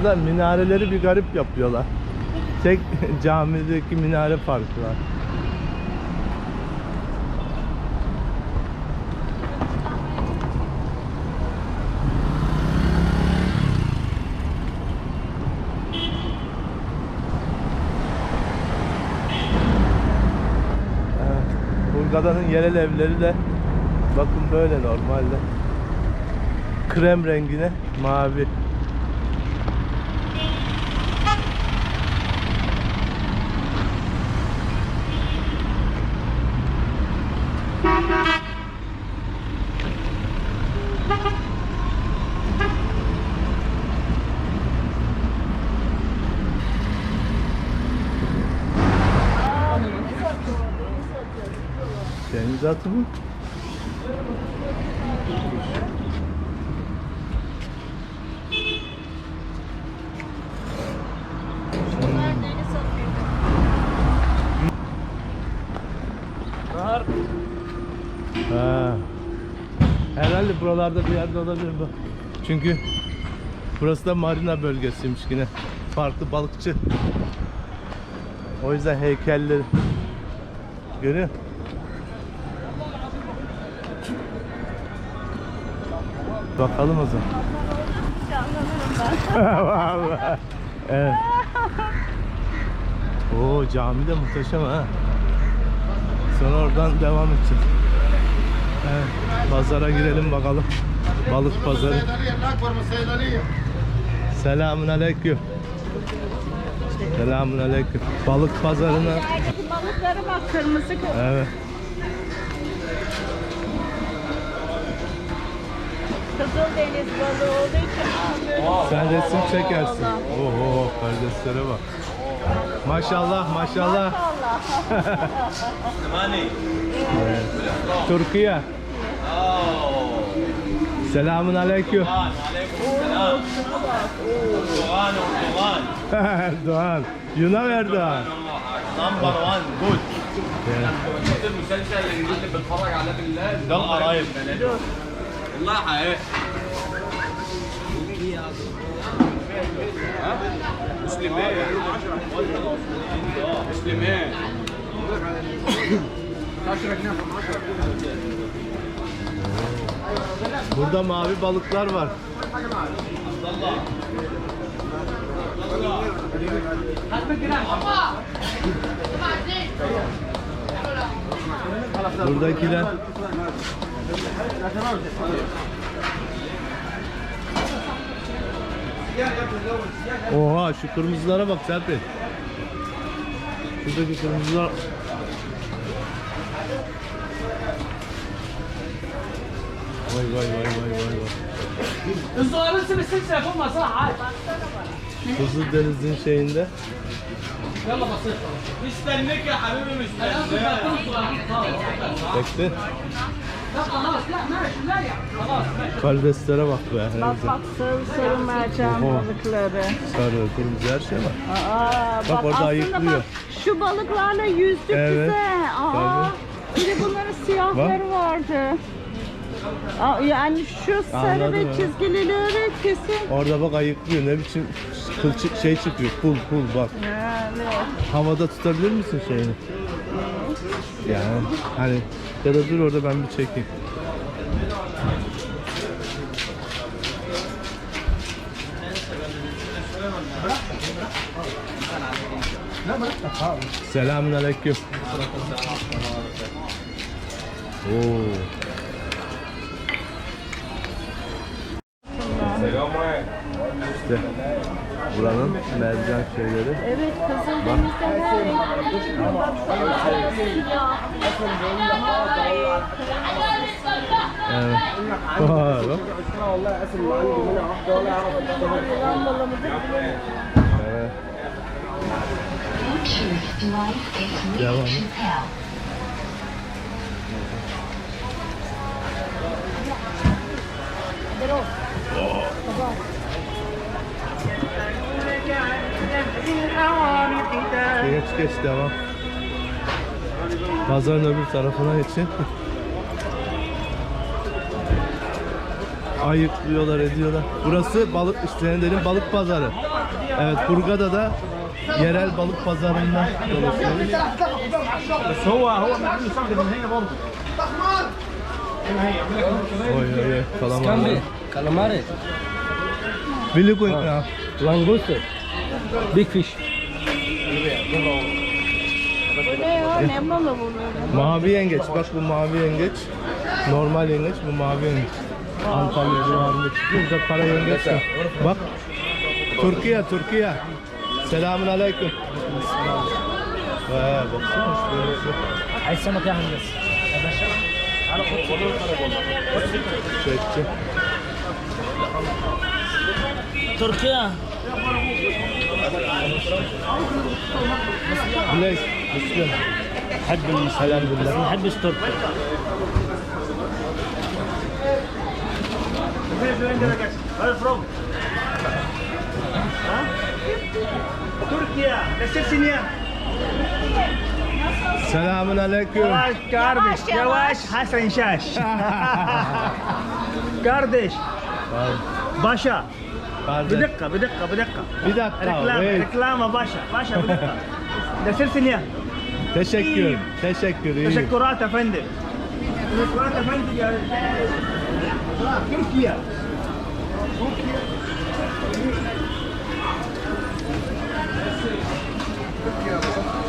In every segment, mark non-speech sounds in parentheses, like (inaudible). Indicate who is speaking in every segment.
Speaker 1: Burada minareleri bir garip yapıyorlar. Tek (laughs) camideki minare farkı var. Evet. Hurgada'nın yerel evleri de bakın böyle normalde. Krem rengine mavi. Deniz atı mı? Ha. Herhalde buralarda bir yerde olabilir bu. Çünkü burası da marina bölgesiymiş yine. Farklı balıkçı. O yüzden heykelleri görüyor? Bakalım o zaman. Vallahi. (laughs) evet. Oo cami de muhteşem ha. Sonra oradan devam edeceğiz. Evet, pazara girelim bakalım. Balık pazarı. Selamun aleyküm. Selamun aleyküm. Balık pazarına
Speaker 2: Yerdeki balıklara bak kırmızı kırmızı.
Speaker 1: evet.
Speaker 2: Kızıldeniz balığı olduğu için.
Speaker 1: Sen resim çekersin. Oho kardeşlere bak. Maşallah maşallah.
Speaker 2: Allah.
Speaker 1: Evet. Türkiye. Selamun aleyküm. (laughs) Erdoğan. Yunan Erdoğan.
Speaker 3: نمبر 1 جود
Speaker 1: Evet.
Speaker 3: شفت المسلسل اللي كنت بتفرج عليه بالله ده القرايب والله حقيقي ها؟ مسلمين مسلمين
Speaker 1: Burada mavi balıklar var. Buradakiler Oha şu kırmızılara bak Serpil. Şuradaki kırmızılar Vay vay vay vay vay vay.
Speaker 4: Hızlı bir ses şey yapamaz ha.
Speaker 1: Kızıl Deniz'in şeyinde.
Speaker 4: Yalla basın.
Speaker 3: İstenmek ya habibim istenmek.
Speaker 1: Bekle. Kalbeslere bak be.
Speaker 2: Bak bak sarı sarı mercan balıkları.
Speaker 1: Sarı, kırmızı her şey var.
Speaker 2: Aa,
Speaker 1: Bak orada ayıklıyor.
Speaker 2: Bak, şu balıklarla yüzdük
Speaker 1: Evet,
Speaker 2: bize. Aa, bir de bunların siyahları vardı. Aa, yani şu sarı
Speaker 1: Anladım,
Speaker 2: ve çizgilileri kesin.
Speaker 1: Orada bak ayıklıyor. Ne biçim kılçık şey çıkıyor. Pul pul bak.
Speaker 2: Evet.
Speaker 1: Havada tutabilir misin şeyini? Yani hani ya da dur orada ben bir çekeyim. Selamun aleyküm. Oo. Buranın mercan şeyleri.
Speaker 2: Evet Kızıldeniz'de her renk. Baksana siyah.
Speaker 1: Evet. Vay
Speaker 2: bilemiyorum.
Speaker 1: Evet. Devam.
Speaker 5: ready
Speaker 1: geç geç devam. Pazarın öbür tarafına geçin. Ayıklıyorlar ediyorlar. Burası balık İskender'in balık pazarı. Evet Burgada da yerel balık pazarında dolaşıyoruz. Oy oy kalamari.
Speaker 4: Kalamari.
Speaker 1: Billy Queen.
Speaker 4: Langosta. Big fish.
Speaker 2: Bu ne ya? Ne balığı bu böyle?
Speaker 1: Mavi yengeç. Bak bu mavi yengeç. Normal yengeç bu mavi yengeç. Antalya civarında çıkıyor. Burada para yengeç var. Bak. Türkiye, Türkiye. Selamun aleyküm. He, baksana şöyle.
Speaker 4: عايز سمك يا هندسه يا باشا على
Speaker 1: Çek çek.
Speaker 4: تركيا
Speaker 1: Bilek, Müslüm.
Speaker 4: بحب المسلمين
Speaker 1: Elhamdülillah.
Speaker 4: ما بحبش تركيا
Speaker 3: تركيا نسيت
Speaker 1: Selamun aleyküm.
Speaker 3: Kardeş yavaş Hasan Şaş. (laughs) Kardeş başa. Bir dakika bir dakika bir dakika.
Speaker 1: Bir dakika.
Speaker 3: Reklam
Speaker 1: wait.
Speaker 3: reklama başa. Başa bir dakika. (laughs) Nasılsın ya?
Speaker 1: Teşekkür. Teşekkür. iyi.
Speaker 3: Teşekkürler efendim. Teşekkürler efendim ya. Türkiye.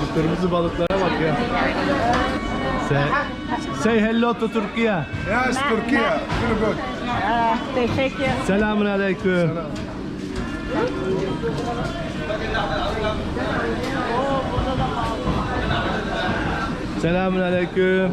Speaker 1: Şu kırmızı balıklara bak ya. Say, say hello to Türkiye.
Speaker 6: Yes, Turkey. Very good.
Speaker 2: Ah, teşekkür.
Speaker 1: Selamun aleyküm. Selamun aleyküm.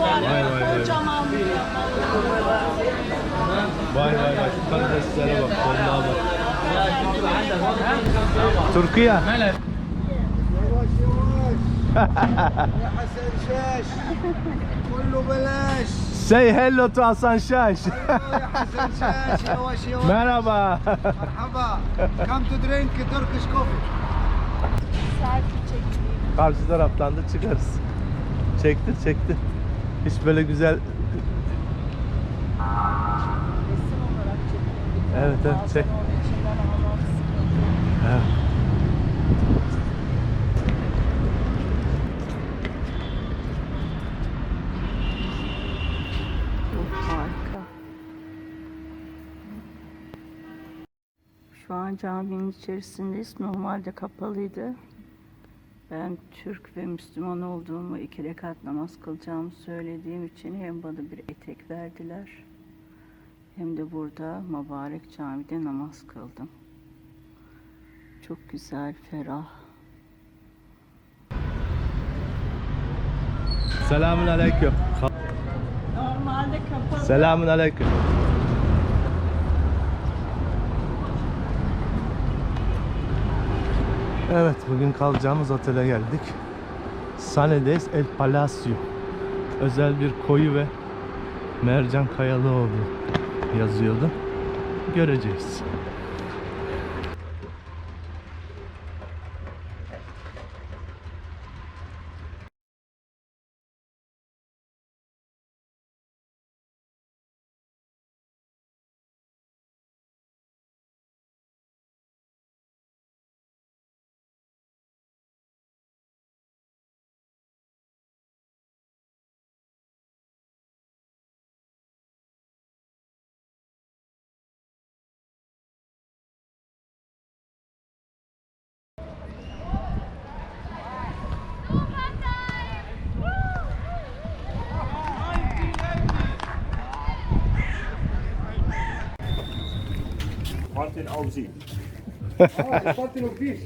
Speaker 1: Vay vay vay.
Speaker 2: Kocaman büyük.
Speaker 1: Vay vay vay. Şu. Türkiye.
Speaker 6: يا حسن شاش كله بلاش
Speaker 1: Say hello to Hasan Şaş.
Speaker 6: يا حسن شاش يواش يواش
Speaker 1: Merhaba.
Speaker 6: مرحبا come to drink Turkish coffee
Speaker 2: Selfie çekeyim.
Speaker 1: Karşı taraftan da çıkarız. Çektir çektir. Hiç böyle güzel
Speaker 2: Resim olarak çekeyim.
Speaker 1: Evet, evet, çek.
Speaker 2: Bazen onun içinden almak sıkıntı.
Speaker 1: Evet.
Speaker 2: An caminin içerisindeyiz. Normalde kapalıydı. Ben Türk ve Müslüman olduğumu, iki rekat namaz kılacağımı söylediğim için hem bana bir etek verdiler hem de burada mübarek camide namaz kıldım. Çok güzel, ferah.
Speaker 1: Selamun aleyküm.
Speaker 2: Normalde kapalı.
Speaker 1: Selamun aleyküm. Evet bugün kalacağımız otele geldik. Sanedes El Palacio. Özel bir koyu ve mercan kayalı olduğu yazıyordu. Göreceğiz.
Speaker 3: Martin Auzi.
Speaker 6: Ah, ich wollte noch dies.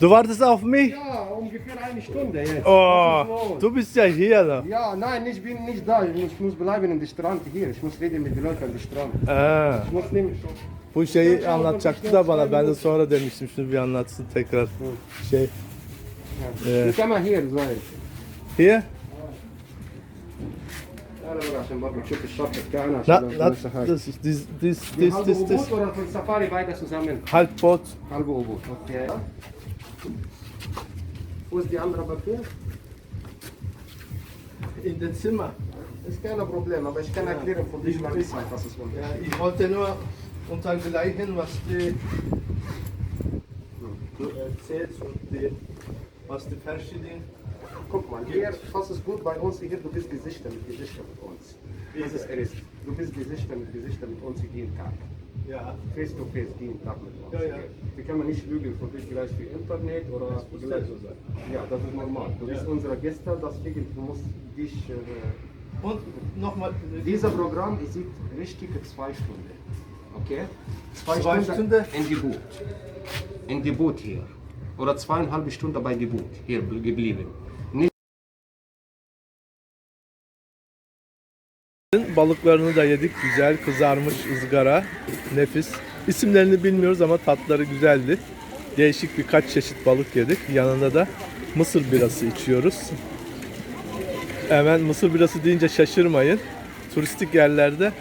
Speaker 1: Du wartest auf mich?
Speaker 6: Ja, ungefähr eine Stunde jetzt.
Speaker 1: Oh, du bist ja hier. Da.
Speaker 6: Ja, nein, ich bin nicht da. Ich muss bleiben in der Strand hier. Ich muss reden mit den Leuten an der Strand.
Speaker 1: Ee,
Speaker 6: Ich muss nämlich
Speaker 1: bu şeyi anlatacaktı da bana. Ben de sonra demiştim. Şimdi bir anlatsın tekrar. Şey.
Speaker 6: Du kann mal hier sein.
Speaker 1: Here?
Speaker 6: تعال ورا عشان برضه تشوف الشط بتاعنا
Speaker 1: Na,
Speaker 6: عشان
Speaker 1: na,
Speaker 6: لسه حاجة.
Speaker 1: this, this, this,
Speaker 6: Die
Speaker 1: this,
Speaker 6: halbe
Speaker 1: this, this.
Speaker 6: U-Boot oder von Safari beide zusammen?
Speaker 1: Halbboot.
Speaker 6: Halbe U-Boot. Okay. Wo ist die andere Papier?
Speaker 1: In dem Zimmer.
Speaker 6: Ist kein Problem, aber ich kann erklären für dich lang Zeit, was es unter.
Speaker 1: Ja, ich wollte nur untergleichen, was die du erzählst und die, was die verschiedenen.
Speaker 6: Guck mal, hier, was ist gut bei uns hier, du bist Gesichter mit Gesichter mit uns. Das ist erst. Du bist Gesichter mit Gesichter mit uns jeden Tag.
Speaker 1: Ja.
Speaker 6: Face to face, jeden Tag mit uns.
Speaker 1: Ja, ja.
Speaker 6: Wir können nicht lügen für dich gleich für Internet oder
Speaker 1: Das muss
Speaker 6: gleich.
Speaker 1: so sein.
Speaker 6: Ja, das ist normal. Du bist
Speaker 1: Ja.
Speaker 6: unsere Gäste, deswegen du musst dich. Äh,
Speaker 1: Und nochmal.
Speaker 6: Dieser Programm ist richtig zwei Stunden. Okay?
Speaker 1: Zwei Stunden?
Speaker 6: in Geburt. In Geburt hier. Oder zweieinhalb Stunden bei Geburt hier geblieben. Nicht
Speaker 1: Balıklarını da yedik. Güzel kızarmış ızgara. Nefis. İsimlerini bilmiyoruz ama tatları güzeldi. Değişik birkaç çeşit balık yedik. Yanında da mısır birası içiyoruz. Hemen mısır birası deyince şaşırmayın. Turistik yerlerde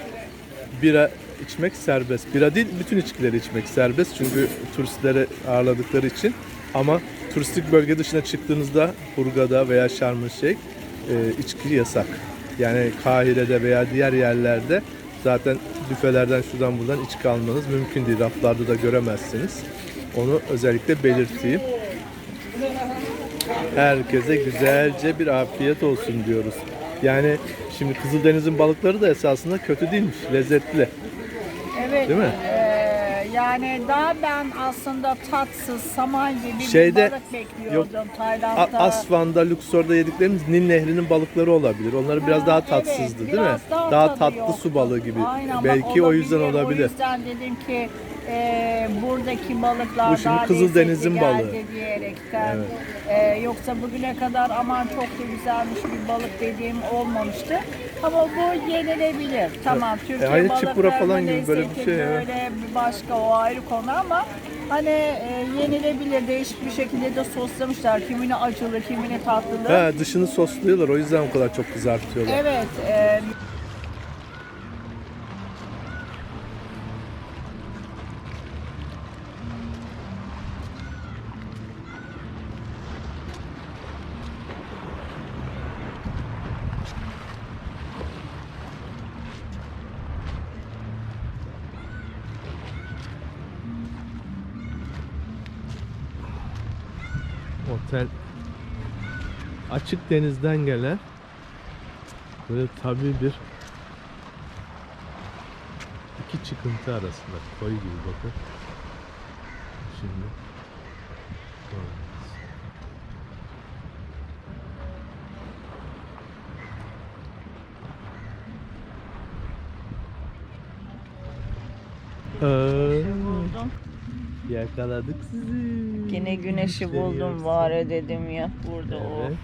Speaker 1: bira içmek serbest. Bira değil, bütün içkileri içmek serbest. Çünkü turistleri ağırladıkları için. Ama turistik bölge dışına çıktığınızda Hurgada veya Şarm Şeyh e, içki yasak. Yani Kahire'de veya diğer yerlerde zaten büfelerden şuradan buradan içki almanız mümkün değil. Raflarda da göremezsiniz. Onu özellikle belirteyim. Herkese güzelce bir afiyet olsun diyoruz. Yani şimdi Kızıldeniz'in balıkları da esasında kötü değilmiş, lezzetli.
Speaker 2: Evet.
Speaker 1: Değil mi?
Speaker 2: Yani daha ben aslında tatsız, saman gibi
Speaker 1: Şeyde-
Speaker 2: bir balık bekliyordum
Speaker 1: A-
Speaker 2: Tayland'da.
Speaker 1: Asvan'da, Luxor'da yediklerimiz Nil Nehrinin balıkları olabilir. Onlar biraz
Speaker 2: Ha,
Speaker 1: daha
Speaker 2: evet,
Speaker 1: tatsızdı değil mi?
Speaker 2: biraz Daha,
Speaker 1: Daha
Speaker 2: tadı
Speaker 1: tatlı
Speaker 2: yoktu.
Speaker 1: su balığı gibi.
Speaker 2: Aynen, bak
Speaker 1: Belki o yüzden olabilir.
Speaker 2: O yüzden dedim ki eee, buradaki balıklar
Speaker 1: Bu şimdi
Speaker 2: daha
Speaker 1: Kızıldeniz'in balığı.
Speaker 2: geldi diyerekten.
Speaker 1: Evet.
Speaker 2: Eee, yoksa bugüne kadar aman çok da güzelmiş bir balık dediğim olmamıştı. Ama bu yenilebilir. Tamam Türkiye
Speaker 1: aynı
Speaker 2: balıklarının
Speaker 1: çipura falan gibi böyle bir
Speaker 2: lezzeti
Speaker 1: şey, evet.
Speaker 2: Böyle bir başka o ayrı konu ama hani e, yenilebilir değişik bir şekilde de soslamışlar. Kimini acılı, kimini tatlılı.
Speaker 1: He, dışını sosluyorlar o yüzden o kadar çok kızartıyorlar.
Speaker 2: Evet. e,
Speaker 1: Otel açık denizden gelen böyle tabi bir iki çıkıntı arasında koy gibi bakın. Şimdi göreceğiz. Yakaladık sizi.
Speaker 2: Yine güneşi buldum
Speaker 1: yiyoruz.
Speaker 2: var dedim ya burada o.
Speaker 1: Evet.